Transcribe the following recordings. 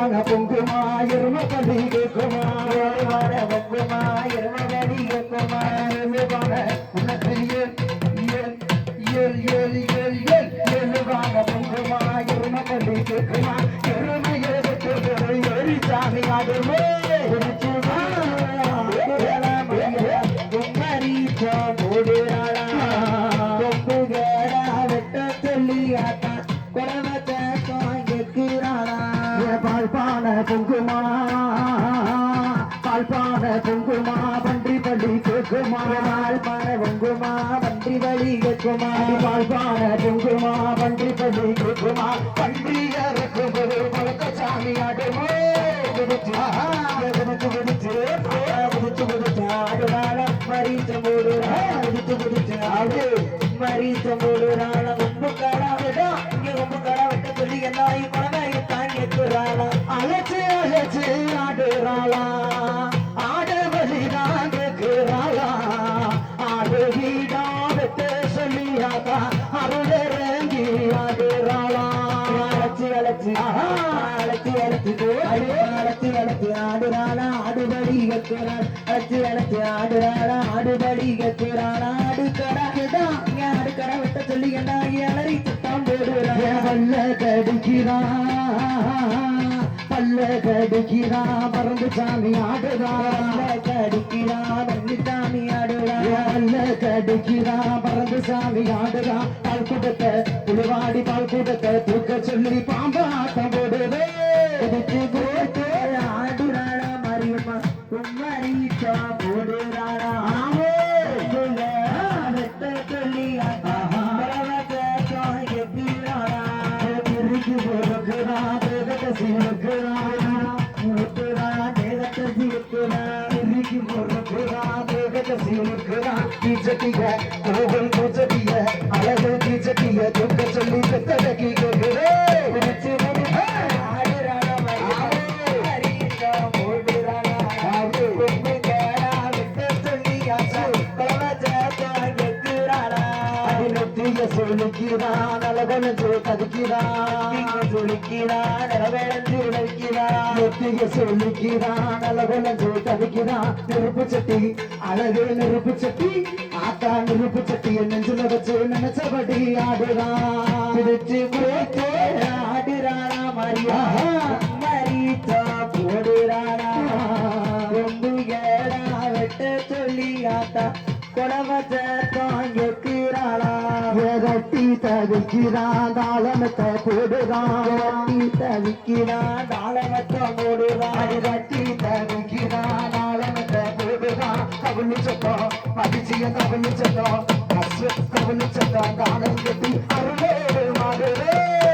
பொங்குமா எருமபடி கேக்குமா வர பொங்குமா எருமபடி கேக்குமா எருமபான உனக்கு ஏல் எரி சாமி பால்பான பொங்குமா பால்பான பொங்குமா பன்றி பள்ளி கேக்குமா பால்பான பொங்குமா பன்றி வழி கேக்குமா பால்பான பொங்குமா பன்றி பள்ளி கேக்குமா பன்றி இறக்கும் ஒரு பழக்க சாமி ஆடுமோ மறிச்ச மூடு ரொம்ப கடா விடா இங்க ரொம்ப கடா விட்ட சொல்லி என்ன ஆடுறாளா அழைச்சு அழைச்சு அழைச்சு அழைச்சு அழைச்சு அழைச்சு ஆடுறாளா ஆடுபடி கத்துறாள் அழைச்சு அழைச்சு ஆடுறாளா ஆடுபடி கத்துறாளா ஆடு கடா இங்க ஆடு கடா விட்ட சொல்லி என்ன அலறி திட்டம் போடுறாள் வல்ல கடிக்கிறான் பல்ல கடிக்கிறா பறந்து சாமி ஆடுறா. கடிக்கிறா பறந்து சாமி ஆடுறா. பல்ல கடிக்கிறா பறந்து சாமி ஆடுறா. பால் கூட்டத்தை புழுவாடி பால் கூட்டத்தை தூக்க சொல்லி பாம்பாட்டம் போடுவே இதுக்கு போட்டு ஆடுறாளா மரியம்மா கும்மரிச்சா போடுறாளா தேகத்தை சீர்க்கிறா கீச்சட்டிய கோவில் பூச்சட்டிய அழகு கீச்சட்டிய தூக்க சொல்லி பெத்தடக்கி கேட்கிறே சொல்லிக்கிறான் அழகனு கதிக்கிறான் சொல்லிக்கிறான் அழகனு உழைக்கிறான் நெத்திய சொல்லிக்கிறான் அழகனு கதிக்கிறான் நெருப்பு சட்டி அழகு நெருப்பு சட்டி ஆத்தா நெருப்பு சட்டி நெஞ்சுல வச்சு நினைச்சபடி ஆடுறான் பிடிச்சு போட்டு ஆடுறானா மரியா மரிச்சா போடுறானா ரொம்ப ஏடா வெட்ட சொல்லி ஆத்தா குடவத்தை தாங்கிக்கிறாளா வெட்டி தவிக்கிறான் தாளமத்தை போடுறான் வெட்டி தவிக்கிறான் தாளமத்தை போடுறான் வெட்டி தவிக்கிறான் தாளமத்தை போடுறான் கவனி சத்தம் அதிசய கவனி சத்தம் அஸ்வ கவனி சத்தம் தாளம் கட்டி அருளே மகளே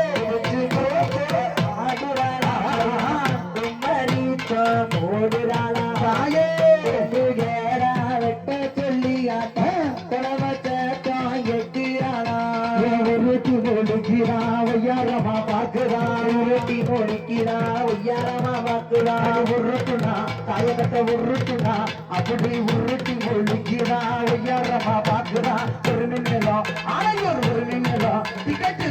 பாக்குதா ஒய்யாரமா பாக்குதா உருட்டி ஒழிக்கிறா ஒய்யாரமா பாக்குதா உருட்டுனா தாயகத்தை உருட்டுனா அப்படி உருட்டி ஒழிக்கிறா ஒய்யாரமா பாக்குதா ஒரு நிமிடம் ஆலையோர் ஒரு நிமிடம் டிக்கெட்டு